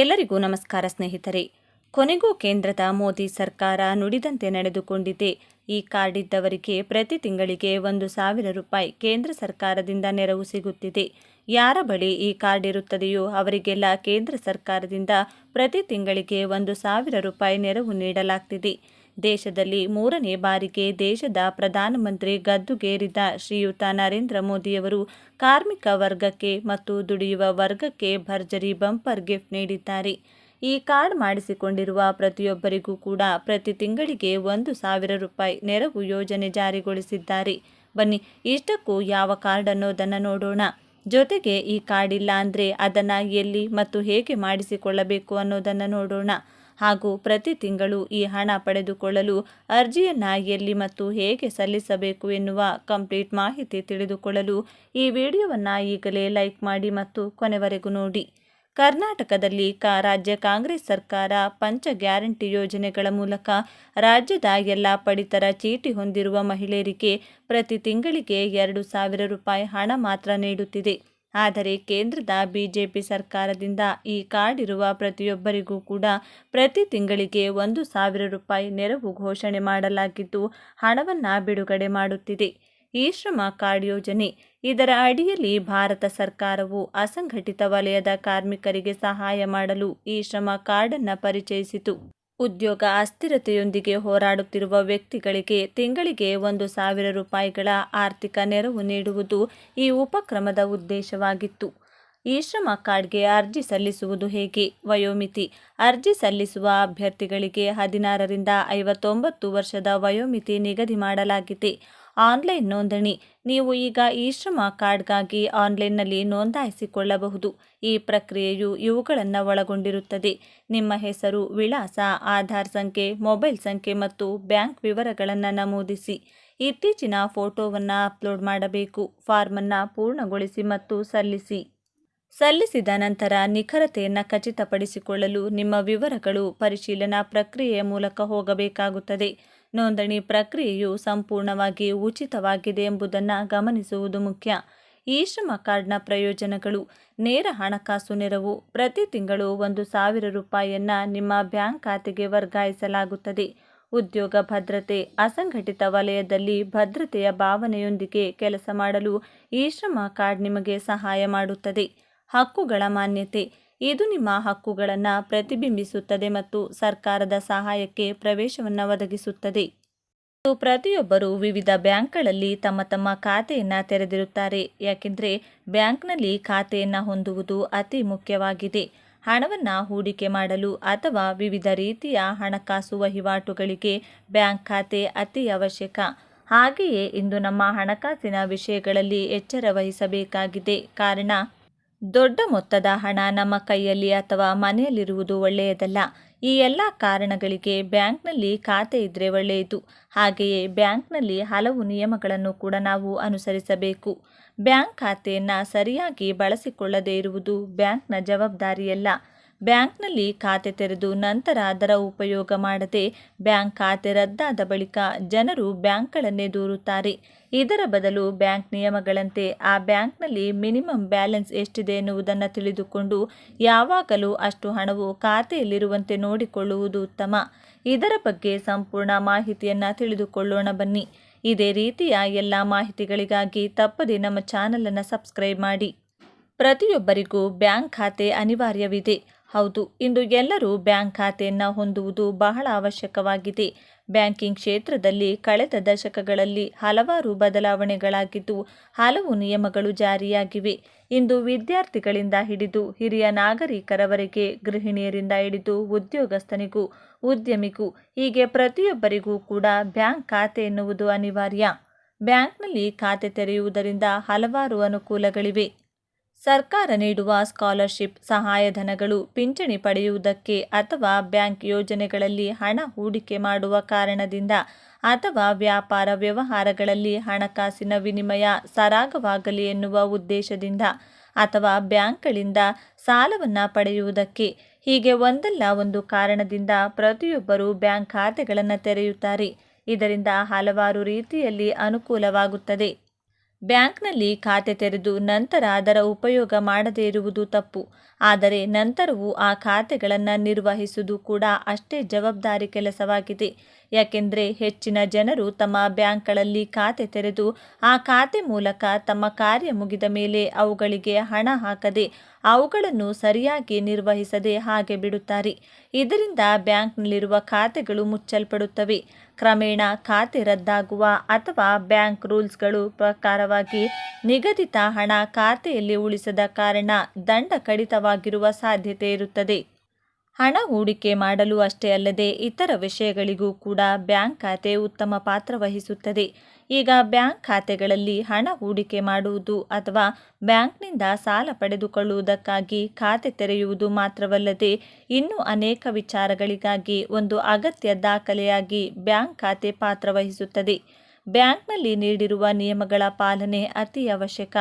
ಎಲ್ಲರಿಗೂ ನಮಸ್ಕಾರ ಸ್ನೇಹಿತರೆ. ಕೊನೆಗೂ ಕೇಂದ್ರದ ಮೋದಿ ಸರ್ಕಾರ ನುಡಿದಂತೆ ನಡೆದುಕೊಂಡಿದೆ. ಈ ಕಾರ್ಡ್ ಇದ್ದವರಿಗೆ ಪ್ರತಿ ತಿಂಗಳಿಗೆ ಒಂದು ಸಾವಿರ ರೂಪಾಯಿ ಕೇಂದ್ರ ಸರ್ಕಾರದಿಂದ ನೆರವು ಸಿಗುತ್ತಿದೆ. ಯಾರ ಬಳಿ ಈ ಕಾರ್ಡ್ ಇರುತ್ತದೆಯೋ ಅವರಿಗೆಲ್ಲ ಕೇಂದ್ರ ಸರ್ಕಾರದಿಂದ ಪ್ರತಿ ತಿಂಗಳಿಗೆ ಒಂದು ಸಾವಿರ ರೂಪಾಯಿ ನೆರವು ನೀಡಲಾಗ್ತಿದೆ. ದೇಶದಲ್ಲಿ ಮೂರನೇ ಬಾರಿಗೆ ದೇಶದ ಪ್ರಧಾನಮಂತ್ರಿ ಗದ್ದುಗೇರಿದ ಶ್ರೀಯುತ ನರೇಂದ್ರ ಮೋದಿಯವರು ಕಾರ್ಮಿಕ ವರ್ಗಕ್ಕೆ ಮತ್ತು ದುಡಿಯುವ ವರ್ಗಕ್ಕೆ ಭರ್ಜರಿ ಬಂಪರ್ ಗಿಫ್ಟ್ ನೀಡಿದ್ದಾರೆ. ಈ ಕಾರ್ಡ್ ಮಾಡಿಸಿಕೊಂಡಿರುವ ಪ್ರತಿಯೊಬ್ಬರಿಗೂ ಕೂಡ ಪ್ರತಿ ತಿಂಗಳಿಗೆ ಒಂದು ಸಾವಿರ ರೂಪಾಯಿ ನೆರವು ಯೋಜನೆ ಜಾರಿಗೊಳಿಸಿದ್ದಾರೆ. ಬನ್ನಿ, ಇಷ್ಟಕ್ಕೂ ಯಾವ ಕಾರ್ಡ್ ಅನ್ನೋದನ್ನು ನೋಡೋಣ. ಜೊತೆಗೆ ಈ ಕಾರ್ಡ್ ಇಲ್ಲ ಅಂದರೆ ಅದನ್ನು ಎಲ್ಲಿ ಮತ್ತು ಹೇಗೆ ಮಾಡಿಸಿಕೊಳ್ಳಬೇಕು ಅನ್ನೋದನ್ನು ನೋಡೋಣ. ಹಾಗೂ ಪ್ರತಿ ತಿಂಗಳು ಈ ಹಣ ಪಡೆದುಕೊಳ್ಳಲು ಅರ್ಜಿಯನ್ನು ಎಲ್ಲಿ ಮತ್ತು ಹೇಗೆ ಸಲ್ಲಿಸಬೇಕು ಎನ್ನುವ ಕಂಪ್ಲೀಟ್ ಮಾಹಿತಿ ತಿಳಿದುಕೊಳ್ಳಲು ಈ ವಿಡಿಯೋವನ್ನು ಈಗಲೇ ಲೈಕ್ ಮಾಡಿ ಮತ್ತು ಕೊನೆವರೆಗೂ ನೋಡಿ. ಕರ್ನಾಟಕದಲ್ಲಿ ಕಾ, ರಾಜ್ಯ ಕಾಂಗ್ರೆಸ್ ಸರ್ಕಾರ ಪಂಚ ಗ್ಯಾರಂಟಿ ಯೋಜನೆಗಳ ಮೂಲಕ ರಾಜ್ಯದ ಎಲ್ಲ ಪಡಿತರ ಚೀಟಿ ಹೊಂದಿರುವ ಮಹಿಳೆಯರಿಗೆ ಪ್ರತಿ ತಿಂಗಳಿಗೆ ಎರಡು ಸಾವಿರ ರೂಪಾಯಿ ಹಣ ಮಾತ್ರ ನೀಡುತ್ತಿದೆ. ಆದರೆ ಕೇಂದ್ರದ ಬಿಜೆಪಿ ಸರ್ಕಾರದಿಂದ ಈ ಕಾರ್ಡ್ ಇರುವ ಪ್ರತಿಯೊಬ್ಬರಿಗೂ ಕೂಡ ಪ್ರತಿ ತಿಂಗಳಿಗೆ ಒಂದು ಸಾವಿರ ರೂಪಾಯಿ ನೆರವು ಘೋಷಣೆ ಮಾಡಲಾಗಿದ್ದು ಹಣವನ್ನು ಬಿಡುಗಡೆ ಮಾಡುತ್ತಿದೆ. ಈ ಶ್ರಮ ಕಾರ್ಡ್ ಯೋಜನೆ, ಇದರ ಅಡಿಯಲ್ಲಿ ಭಾರತ ಸರ್ಕಾರವು ಅಸಂಘಟಿತ ವಲಯದ ಕಾರ್ಮಿಕರಿಗೆ ಸಹಾಯ ಮಾಡಲು ಈ ಶ್ರಮ ಕಾರ್ಡನ್ನು ಪರಿಚಯಿಸಿತು. ಉದ್ಯೋಗ ಅಸ್ಥಿರತೆಯೊಂದಿಗೆ ಹೋರಾಡುತ್ತಿರುವ ವ್ಯಕ್ತಿಗಳಿಗೆ ತಿಂಗಳಿಗೆ ಒಂದು ಸಾವಿರ ರೂಪಾಯಿಗಳ ಆರ್ಥಿಕ ನೆರವು ನೀಡುವುದು ಈ ಉಪಕ್ರಮದ ಉದ್ದೇಶವಾಗಿತ್ತು. ಈ ಶ್ರಮ ಕಾರ್ಡ್ಗೆ ಅರ್ಜಿ ಸಲ್ಲಿಸುವುದು ಹೇಗೆ? ವಯೋಮಿತಿ. ಅರ್ಜಿ ಸಲ್ಲಿಸುವ ಅಭ್ಯರ್ಥಿಗಳಿಗೆ ಹದಿನಾರರಿಂದ ಐವತ್ತೊಂಬತ್ತು ವರ್ಷದ ವಯೋಮಿತಿ ನಿಗದಿ ಮಾಡಲಾಗಿದೆ. ಆನ್ಲೈನ್ ನೋಂದಣಿ. ನೀವು ಈಗ ಈ ಶ್ರಮ ಕಾರ್ಡ್ಗಾಗಿ ಆನ್ಲೈನ್ನಲ್ಲಿ ನೋಂದಾಯಿಸಿಕೊಳ್ಳಬಹುದು. ಈ ಪ್ರಕ್ರಿಯೆಯು ಇವುಗಳನ್ನು ಒಳಗೊಂಡಿರುತ್ತದೆ. ನಿಮ್ಮ ಹೆಸರು, ವಿಳಾಸ, ಆಧಾರ್ ಸಂಖ್ಯೆ, ಮೊಬೈಲ್ ಸಂಖ್ಯೆ ಮತ್ತು ಬ್ಯಾಂಕ್ ವಿವರಗಳನ್ನು ನಮೂದಿಸಿ. ಇತ್ತೀಚಿನ ಫೋಟೋವನ್ನು ಅಪ್ಲೋಡ್ ಮಾಡಬೇಕು. ಫಾರ್ಮನ್ನು ಪೂರ್ಣಗೊಳಿಸಿ ಮತ್ತು ಸಲ್ಲಿಸಿ. ಸಲ್ಲಿಸಿದ ನಂತರ ನಿಖರತೆಯನ್ನು ಖಚಿತಪಡಿಸಿಕೊಳ್ಳಲು ನಿಮ್ಮ ವಿವರಗಳು ಪರಿಶೀಲನಾ ಪ್ರಕ್ರಿಯೆಯ ಮೂಲಕ ಹೋಗಬೇಕಾಗುತ್ತದೆ. ನೋಂದಣಿ ಪ್ರಕ್ರಿಯೆಯು ಸಂಪೂರ್ಣವಾಗಿ ಉಚಿತವಾಗಿದೆ ಎಂಬುದನ್ನು ಗಮನಿಸುವುದು ಮುಖ್ಯ. ಈ ಶ್ರಮ ಕಾರ್ಡ್ನ ಪ್ರಯೋಜನಗಳು, ನೇರ ಹಣಕಾಸು ನೆರವು, ಪ್ರತಿ ತಿಂಗಳು ಒಂದು ಸಾವಿರ ರೂಪಾಯಿಯನ್ನು ನಿಮ್ಮ ಬ್ಯಾಂಕ್ ಖಾತೆಗೆ ವರ್ಗಾಯಿಸಲಾಗುತ್ತದೆ. ಉದ್ಯೋಗ ಭದ್ರತೆ, ಅಸಂಘಟಿತ ವಲಯದಲ್ಲಿ ಭದ್ರತೆಯ ಭಾವನೆಯೊಂದಿಗೆ ಕೆಲಸ ಮಾಡಲು ಈ ಶ್ರಮ ಕಾರ್ಡ್ ನಿಮಗೆ ಸಹಾಯ ಮಾಡುತ್ತದೆ. ಹಕ್ಕುಗಳ ಮಾನ್ಯತೆ ಇದು ನಿಮ್ಮ ಹಕ್ಕುಗಳನ್ನು ಪ್ರತಿಬಿಂಬಿಸುತ್ತದೆ ಮತ್ತು ಸರ್ಕಾರದ ಸಹಾಯಕ್ಕೆ ಪ್ರವೇಶವನ್ನು ಒದಗಿಸುತ್ತದೆ. ಪ್ರತಿಯೊಬ್ಬರು ವಿವಿಧ ಬ್ಯಾಂಕ್ಗಳಲ್ಲಿ ತಮ್ಮ ತಮ್ಮ ಖಾತೆಯನ್ನು ತೆರೆದಿರುತ್ತಾರೆ. ಯಾಕೆಂದರೆ ಬ್ಯಾಂಕ್ನಲ್ಲಿ ಖಾತೆಯನ್ನು ಹೊಂದುವುದು ಅತಿ ಮುಖ್ಯವಾಗಿದೆ. ಹಣವನ್ನು ಹೂಡಿಕೆ ಮಾಡಲು ಅಥವಾ ವಿವಿಧ ರೀತಿಯ ಹಣಕಾಸು ವಹಿವಾಟುಗಳಿಗೆ ಬ್ಯಾಂಕ್ ಖಾತೆ ಅತಿ ಅವಶ್ಯಕ. ಹಾಗೆಯೇ ಇಂದು ನಮ್ಮ ಹಣಕಾಸಿನ ವಿಷಯಗಳಲ್ಲಿ ಎಚ್ಚರ ವಹಿಸಬೇಕಾಗಿದೆ. ಕಾರಣ ದೊಡ್ಡ ಮೊತ್ತದ ಹಣ ನಮ್ಮ ಕೈಯಲ್ಲಿ ಅಥವಾ ಮನೆಯಲ್ಲಿರುವುದು ಒಳ್ಳೆಯದಲ್ಲ. ಈ ಎಲ್ಲ ಕಾರಣಗಳಿಗೆ ಬ್ಯಾಂಕ್ನಲ್ಲಿ ಖಾತೆ ಇದ್ದರೆ ಒಳ್ಳೆಯದು. ಹಾಗೆಯೇ ಬ್ಯಾಂಕ್ನಲ್ಲಿ ಹಲವು ನಿಯಮಗಳನ್ನು ಕೂಡ ನಾವು ಅನುಸರಿಸಬೇಕು. ಬ್ಯಾಂಕ್ ಖಾತೆಯನ್ನು ಸರಿಯಾಗಿ ಬಳಸಿಕೊಳ್ಳದೇ ಇರುವುದು ಬ್ಯಾಂಕ್ನ ಜವಾಬ್ದಾರಿಯಲ್ಲ. ಬ್ಯಾಂಕ್ನಲ್ಲಿ ಖಾತೆ ತೆರೆದು ನಂತರ ಅದರ ಉಪಯೋಗ ಮಾಡದೆ ಬ್ಯಾಂಕ್ ಖಾತೆ ರದ್ದಾದ ಬಳಿಕ ಜನರು ಬ್ಯಾಂಕ್ಗಳನ್ನೇ ದೂರುತ್ತಾರೆ. ಇದರ ಬದಲು ಬ್ಯಾಂಕ್ ನಿಯಮಗಳಂತೆ ಆ ಬ್ಯಾಂಕ್ನಲ್ಲಿ ಮಿನಿಮಮ್ ಬ್ಯಾಲೆನ್ಸ್ ಎಷ್ಟಿದೆ ಎನ್ನುವುದನ್ನು ತಿಳಿದುಕೊಂಡು ಯಾವಾಗಲೂ ಅಷ್ಟು ಹಣವು ಖಾತೆಯಲ್ಲಿರುವಂತೆ ನೋಡಿಕೊಳ್ಳುವುದು ಉತ್ತಮ. ಇದರ ಬಗ್ಗೆ ಸಂಪೂರ್ಣ ಮಾಹಿತಿಯನ್ನು ತಿಳಿದುಕೊಳ್ಳೋಣ ಬನ್ನಿ. ಇದೇ ರೀತಿಯ ಎಲ್ಲ ಮಾಹಿತಿಗಳಿಗಾಗಿ ತಪ್ಪದೆ ನಮ್ಮ ಚಾನಲನ್ನು ಸಬ್ಸ್ಕ್ರೈಬ್ ಮಾಡಿ. ಪ್ರತಿಯೊಬ್ಬರಿಗೂ ಬ್ಯಾಂಕ್ ಖಾತೆ ಅನಿವಾರ್ಯವಿದೆ. ಹೌದು, ಇಂದು ಎಲ್ಲರೂ ಬ್ಯಾಂಕ್ ಖಾತೆಯನ್ನು ಹೊಂದುವುದು ಬಹಳ ಅವಶ್ಯಕವಾಗಿದೆ. ಬ್ಯಾಂಕಿಂಗ್ ಕ್ಷೇತ್ರದಲ್ಲಿ ಕಳೆದ ದಶಕಗಳಲ್ಲಿ ಹಲವಾರು ಬದಲಾವಣೆಗಳಾಗಿದ್ದು, ಹಲವು ನಿಯಮಗಳು ಜಾರಿಯಾಗಿವೆ. ಇಂದು ವಿದ್ಯಾರ್ಥಿಗಳಿಂದ ಹಿಡಿದು ಹಿರಿಯ ನಾಗರಿಕರವರೆಗೆ ಗೃಹಿಣಿಯರಿಂದ ಹಿಡಿದು ಉದ್ಯೋಗಸ್ಥನಿಗೂ, ಉದ್ಯಮಿಗೂ, ಹೀಗೆ ಪ್ರತಿಯೊಬ್ಬರಿಗೂ ಕೂಡ ಬ್ಯಾಂಕ್ ಖಾತೆ ಎನ್ನುವುದು ಅನಿವಾರ್ಯ. ಬ್ಯಾಂಕ್ನಲ್ಲಿ ಖಾತೆ ತೆರೆಯುವುದರಿಂದ ಹಲವಾರು ಅನುಕೂಲಗಳಿವೆ. ಸರ್ಕಾರ ನೀಡುವ ಸ್ಕಾಲರ್ಶಿಪ್ ಸಹಾಯಧನಗಳು ಪಿಂಚಣಿ ಪಡೆಯುವುದಕ್ಕೆ ಅಥವಾ ಬ್ಯಾಂಕ್ ಯೋಜನೆಗಳಲ್ಲಿ ಹಣ ಹೂಡಿಕೆ ಮಾಡುವ ಕಾರಣದಿಂದ ಅಥವಾ ವ್ಯಾಪಾರ ವ್ಯವಹಾರಗಳಲ್ಲಿ ಹಣಕಾಸಿನ ವಿನಿಮಯ ಸರಾಗವಾಗಲಿ ಎನ್ನುವ ಉದ್ದೇಶದಿಂದ ಅಥವಾ ಬ್ಯಾಂಕ್ಗಳಿಂದ ಸಾಲವನ್ನು ಪಡೆಯುವುದಕ್ಕೆ ಹೀಗೆ ಒಂದಲ್ಲ ಒಂದು ಕಾರಣದಿಂದ ಪ್ರತಿಯೊಬ್ಬರು ಬ್ಯಾಂಕ್ ಖಾತೆಗಳನ್ನು ತೆರೆಯುತ್ತಾರೆ. ಇದರಿಂದ ಹಲವಾರು ರೀತಿಯಲ್ಲಿ ಅನುಕೂಲವಾಗುತ್ತದೆ. ಬ್ಯಾಂಕ್ನಲ್ಲಿ ಖಾತೆ ತೆರೆದು ನಂತರ ಅದರ ಉಪಯೋಗ ಮಾಡದೇ ಇರುವುದು ತಪ್ಪು. ಆದರೆ ನಂತರವೂ ಆ ಖಾತೆಗಳನ್ನು ನಿರ್ವಹಿಸುವುದು ಕೂಡ ಅಷ್ಟೇ ಜವಾಬ್ದಾರಿ ಕೆಲಸವಾಗಿದೆ. ಯಾಕೆಂದರೆ ಹೆಚ್ಚಿನ ಜನರು ತಮ್ಮ ಬ್ಯಾಂಕ್ಗಳಲ್ಲಿ ಖಾತೆ ತೆರೆದು ಆ ಖಾತೆ ಮೂಲಕ ತಮ್ಮ ಕಾರ್ಯ ಮುಗಿದ ಮೇಲೆ ಅವುಗಳಿಗೆ ಹಣ ಹಾಕದೆ ಅವುಗಳನ್ನು ಸರಿಯಾಗಿ ನಿರ್ವಹಿಸದೆ ಹಾಗೆ ಬಿಡುತ್ತಾರೆ. ಇದರಿಂದ ಬ್ಯಾಂಕ್ನಲ್ಲಿರುವ ಖಾತೆಗಳು ಮುಚ್ಚಲ್ಪಡುತ್ತವೆ. ಕ್ರಮೇಣ ಖಾತೆ ರದ್ದಾಗುವ ಅಥವಾ ಬ್ಯಾಂಕ್ ರೂಲ್ಸ್ಗಳು ಪ್ರಕಾರವಾಗಿ ನಿಗದಿತ ಹಣ ಖಾತೆಯಲ್ಲಿ ಉಳಿಸದ ಕಾರಣ ದಂಡ ಕಡಿತವಾಗಿರುವ ಸಾಧ್ಯತೆ ಇರುತ್ತದೆ. ಹಣ ಹೂಡಿಕೆ ಮಾಡಲು ಅಷ್ಟೇ ಅಲ್ಲದೆ ಇತರ ವಿಷಯಗಳಿಗೂ ಕೂಡ ಬ್ಯಾಂಕ್ ಖಾತೆ ಉತ್ತಮ ಪಾತ್ರ ವಹಿಸುತ್ತದೆ. ಈಗ ಬ್ಯಾಂಕ್ ಖಾತೆಗಳಲ್ಲಿ ಹಣ ಹೂಡಿಕೆ ಮಾಡುವುದು ಅಥವಾ ಬ್ಯಾಂಕ್ನಿಂದ ಸಾಲ ಪಡೆದುಕೊಳ್ಳುವುದಕ್ಕಾಗಿ ಖಾತೆ ತೆರೆಯುವುದು ಮಾತ್ರವಲ್ಲದೆ ಇನ್ನೂ ಅನೇಕ ವಿಚಾರಗಳಿಗಾಗಿ ಒಂದು ಅಗತ್ಯ ದಾಖಲೆಯಾಗಿ ಬ್ಯಾಂಕ್ ಖಾತೆ ಪಾತ್ರ ವಹಿಸುತ್ತದೆ. ಬ್ಯಾಂಕ್ನಲ್ಲಿ ನೀಡಿರುವ ನಿಯಮಗಳ ಪಾಲನೆ ಅತಿ ಅವಶ್ಯಕ.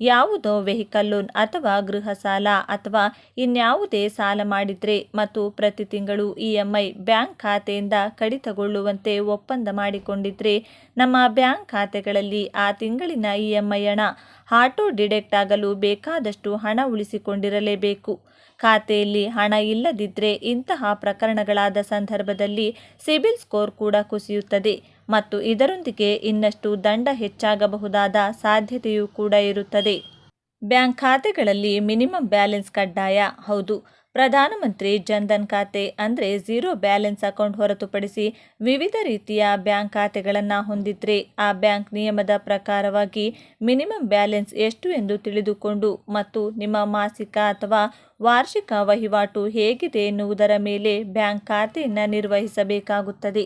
ಯಾವುದೋ ವೆಹಿಕಲ್ ಲೋನ್ ಅಥವಾ ಗೃಹ ಸಾಲ ಅಥವಾ ಇನ್ಯಾವುದೇ ಸಾಲ ಮಾಡಿದರೆ ಮತ್ತು ಪ್ರತಿ ತಿಂಗಳು ಇ ಎಂ ಐ ಬ್ಯಾಂಕ್ ಖಾತೆಯಿಂದ ಕಡಿತಗೊಳ್ಳುವಂತೆ ಒಪ್ಪಂದ ಮಾಡಿಕೊಂಡಿದ್ರೆ ನಮ್ಮ ಬ್ಯಾಂಕ್ ಖಾತೆಗಳಲ್ಲಿ ಆ ತಿಂಗಳಿನ ಇ ಎಂ ಐ ಹಣ ಆಟೋ ಡಿಡೆಕ್ಟ್ ಆಗಲು ಬೇಕಾದಷ್ಟು ಹಣ ಉಳಿಸಿಕೊಂಡಿರಲೇಬೇಕು. ಖಾತೆಯಲ್ಲಿ ಹಣ ಇಲ್ಲದಿದ್ದರೆ ಇಂತಹ ಪ್ರಕರಣಗಳಾದ ಸಂದರ್ಭದಲ್ಲಿ ಸಿಬಿಲ್ ಸ್ಕೋರ್ ಕೂಡ ಕುಸಿಯುತ್ತದೆ. ಮತ್ತು ಇದರೊಂದಿಗೆ ಇನ್ನಷ್ಟು ದಂಡ ಹೆಚ್ಚಾಗಬಹುದಾದ ಸಾಧ್ಯತೆಯೂ ಕೂಡ ಇರುತ್ತದೆ. ಬ್ಯಾಂಕ್ ಖಾತೆಗಳಲ್ಲಿ ಮಿನಿಮಮ್ ಬ್ಯಾಲೆನ್ಸ್ ಕಡ್ಡಾಯ, ಹೌದು. ಪ್ರಧಾನಮಂತ್ರಿ ಜನ್ಧನ್ ಖಾತೆ ಅಂದರೆ ಝೀರೋ ಬ್ಯಾಲೆನ್ಸ್ ಅಕೌಂಟ್ ಹೊರತುಪಡಿಸಿ ವಿವಿಧ ರೀತಿಯ ಬ್ಯಾಂಕ್ ಖಾತೆಗಳನ್ನು ಹೊಂದಿದ್ರೆ ಆ ಬ್ಯಾಂಕ್ ನಿಯಮದ ಪ್ರಕಾರವಾಗಿ ಮಿನಿಮಮ್ ಬ್ಯಾಲೆನ್ಸ್ ಎಷ್ಟು ಎಂದು ತಿಳಿದುಕೊಂಡು ಮತ್ತು ನಿಮ್ಮ ಮಾಸಿಕ ಅಥವಾ ವಾರ್ಷಿಕ ವಹಿವಾಟು ಹೇಗಿದೆ ಎನ್ನುವುದರ ಮೇಲೆ ಬ್ಯಾಂಕ್ ಖಾತೆಯನ್ನು ನಿರ್ವಹಿಸಬೇಕಾಗುತ್ತದೆ.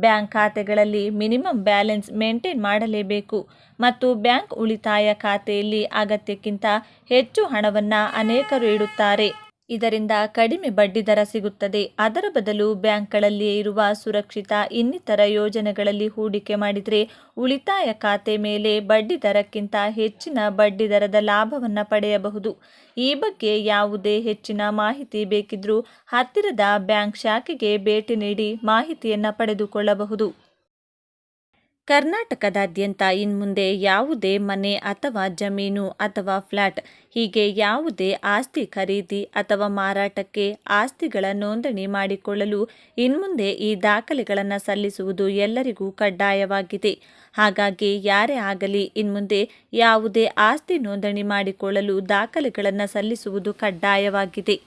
ಬ್ಯಾಂಕ್ ಖಾತೆಗಳಲ್ಲಿ ಮಿನಿಮಮ್ ಬ್ಯಾಲೆನ್ಸ್ ಮೇಂಟೈನ್ ಮಾಡಲೇಬೇಕು. ಮತ್ತು ಬ್ಯಾಂಕ್ ಉಳಿತಾಯ ಖಾತೆಯಲ್ಲಿ ಅಗತ್ಯಕ್ಕಿಂತ ಹೆಚ್ಚು ಹಣವನ್ನು ಅನೇಕರು ಇಡುತ್ತಾರೆ. ಇದರಿಂದ ಕಡಿಮೆ ಬಡ್ಡಿದರ ಸಿಗುತ್ತದೆ. ಅದರ ಬದಲು ಬ್ಯಾಂಕ್ಗಳಲ್ಲಿಯೇ ಇರುವ ಸುರಕ್ಷಿತ ಇನ್ನಿತರ ಯೋಜನೆಗಳಲ್ಲಿ ಹೂಡಿಕೆ ಮಾಡಿದರೆ ಉಳಿತಾಯ ಖಾತೆ ಮೇಲೆ ಬಡ್ಡಿ ದರಕ್ಕಿಂತ ಹೆಚ್ಚಿನ ಬಡ್ಡಿ ದರದ ಲಾಭವನ್ನು ಪಡೆಯಬಹುದು. ಈ ಬಗ್ಗೆ ಯಾವುದೇ ಹೆಚ್ಚಿನ ಮಾಹಿತಿ ಬೇಕಿದ್ರೂ ಹತ್ತಿರದ ಬ್ಯಾಂಕ್ ಶಾಖೆಗೆ ಭೇಟಿ ನೀಡಿ ಮಾಹಿತಿಯನ್ನು ಪಡೆದುಕೊಳ್ಳಬಹುದು. ಕರ್ನಾಟಕದಾದ್ಯಂತ ಇನ್ಮುಂದೆ ಯಾವುದೇ ಮನೆ ಅಥವಾ ಜಮೀನು ಅಥವಾ ಫ್ಲ್ಯಾಟ್ ಹೀಗೆ ಯಾವುದೇ ಆಸ್ತಿ ಖರೀದಿ ಅಥವಾ ಮಾರಾಟಕ್ಕೆ ಆಸ್ತಿಗಳ ನೋಂದಣಿ ಮಾಡಿಕೊಳ್ಳಲು ಇನ್ಮುಂದೆ ಈ ದಾಖಲೆಗಳನ್ನು ಸಲ್ಲಿಸುವುದು ಎಲ್ಲರಿಗೂ ಕಡ್ಡಾಯವಾಗಿದೆ. ಹಾಗಾಗಿ ಯಾರೇ ಆಗಲಿ ಇನ್ಮುಂದೆ ಯಾವುದೇ ಆಸ್ತಿ ನೋಂದಣಿ ಮಾಡಿಕೊಳ್ಳಲು ದಾಖಲೆಗಳನ್ನು ಸಲ್ಲಿಸುವುದು ಕಡ್ಡಾಯವಾಗಿದೆ.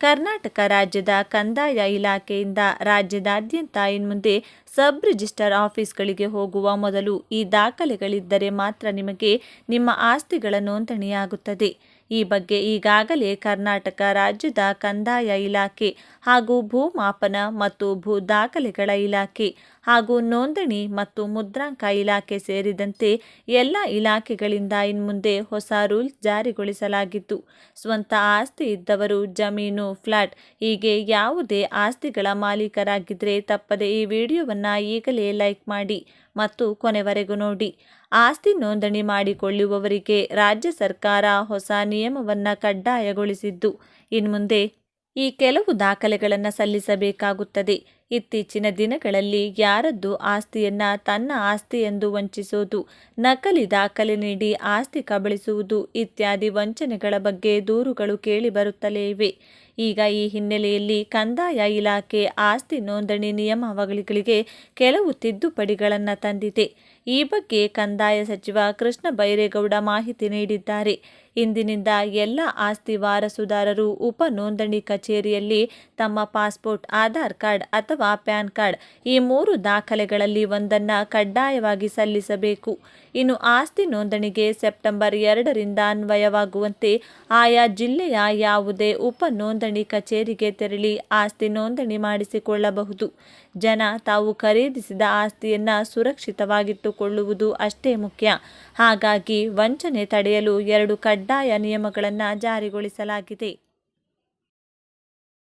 ಕರ್ನಾಟಕ ರಾಜ್ಯದ ಕಂದಾಯ ಇಲಾಖೆಯಿಂದ ರಾಜ್ಯದಾದ್ಯಂತ ಇನ್ಮುಂದೆ ಸಬ್ ರಿಜಿಸ್ಟರ್ ಆಫೀಸ್ಗಳಿಗೆ ಹೋಗುವ ಮೊದಲು ಈ ದಾಖಲೆಗಳಿದ್ದರೆ ಮಾತ್ರ ನಿಮಗೆ ನಿಮ್ಮ ಆಸ್ತಿಗಳ ನೋಂದಣಿಯಾಗುತ್ತದೆ. ಈ ಬಗ್ಗೆ ಈಗಾಗಲೇ ಕರ್ನಾಟಕ ರಾಜ್ಯದ ಕಂದಾಯ ಇಲಾಖೆ ಹಾಗೂ ಭೂಮಾಪನ ಮತ್ತು ಭೂ ದಾಖಲೆಗಳ ಇಲಾಖೆ ಹಾಗೂ ನೋಂದಣಿ ಮತ್ತು ಮುದ್ರಾಂಕ ಇಲಾಖೆ ಸೇರಿದಂತೆ ಎಲ್ಲ ಇಲಾಖೆಗಳಿಂದ ಇನ್ಮುಂದೆ ಹೊಸ ರೂಲ್ಸ್ ಜಾರಿಗೊಳಿಸಲಾಗಿತ್ತು ಸ್ವಂತ ಆಸ್ತಿ ಇದ್ದವರು ಜಮೀನು, ಫ್ಲಾಟ್ ಹೀಗೆ ಯಾವುದೇ ಆಸ್ತಿಗಳ ಮಾಲೀಕರಾಗಿದ್ದರೆ ತಪ್ಪದೆ ಈ ವಿಡಿಯೋವನ್ನು ಈಗಲೇ ಲೈಕ್ ಮಾಡಿ. ಮತ್ತು ಕೊನೆವರೆಗೂ ನೋಡಿ. ಆಸ್ತಿ ನೋಂದಣಿ ಮಾಡಿಕೊಳ್ಳುವವರಿಗೆ ರಾಜ್ಯ ಸರ್ಕಾರ ಹೊಸ ನಿಯಮವನ್ನು ಕಡ್ಡಾಯಗೊಳಿಸಿದ್ದು. ಇನ್ಮುಂದೆ ಈ ಕೆಲವು ದಾಖಲೆಗಳನ್ನು ಸಲ್ಲಿಸಬೇಕಾಗುತ್ತದೆ. ಇತ್ತೀಚಿನ ದಿನಗಳಲ್ಲಿ ಯಾರದ್ದು ಆಸ್ತಿಯನ್ನ ತನ್ನ ಆಸ್ತಿ ಎಂದು ವಂಚಿಸೋದು, ನಕಲಿ ದಾಖಲೆ ನೀಡಿ ಆಸ್ತಿ ಕಬಳಿಸುವುದು ಇತ್ಯಾದಿ ವಂಚನೆಗಳ ಬಗ್ಗೆ ದೂರುಗಳು ಕೇಳಿಬರುತ್ತಲೇ ಇವೆ. ಈಗ ಈ ಹಿನ್ನೆಲೆಯಲ್ಲಿ ಕಂದಾಯ ಇಲಾಖೆ ಆಸ್ತಿ ನೋಂದಣಿ ನಿಯಮಾವಳಿಗಳಿಗೆ ಕೆಲವು ತಿದ್ದುಪಡಿಗಳನ್ನು ತಂದಿದೆ. ಈ ಬಗ್ಗೆ ಕಂದಾಯ ಸಚಿವ ಕೃಷ್ಣ ಬೈರೇಗೌಡ ಮಾಹಿತಿ ನೀಡಿದ್ದಾರೆ. ಇಂದಿನಿಂದ ಎಲ್ಲ ಆಸ್ತಿ ವಾರಸುದಾರರು ಉಪ ನೋಂದಣಿ ಕಚೇರಿಯಲ್ಲಿ ತಮ್ಮ ಪಾಸ್ಪೋರ್ಟ್, ಆಧಾರ್ ಕಾರ್ಡ್ ಅಥವಾ ಪ್ಯಾನ್ ಕಾರ್ಡ್ ಈ ಮೂರು ದಾಖಲೆಗಳಲ್ಲಿ ಒಂದನ್ನು ಕಡ್ಡಾಯವಾಗಿ ಸಲ್ಲಿಸಬೇಕು. ಇನ್ನು ಆಸ್ತಿ ನೋಂದಣಿಗೆ ಸೆಪ್ಟೆಂಬರ್ ಎರಡರಿಂದ ಅನ್ವಯವಾಗುವಂತೆ ಆಯಾ ಜಿಲ್ಲೆಯ ಯಾವುದೇ ಉಪ ನೋಂದಣಿ ಕಚೇರಿಗೆ ತೆರಳಿ ಆಸ್ತಿ ನೋಂದಣಿ ಮಾಡಿಸಿಕೊಳ್ಳಬಹುದು. ಜನ ತಾವು ಖರೀದಿಸಿದ ಆಸ್ತಿಯನ್ನು ಸುರಕ್ಷಿತವಾಗಿಟ್ಟುಕೊಳ್ಳುವುದು ಅಷ್ಟೇ ಮುಖ್ಯ. ಹಾಗಾಗಿ ವಂಚನೆ ತಡೆಯಲು ಎರಡು ಕಡ್ಡಾಯ ನಿಯಮಗಳನ್ನು ಜಾರಿಗೊಳಿಸಲಾಗಿದೆ.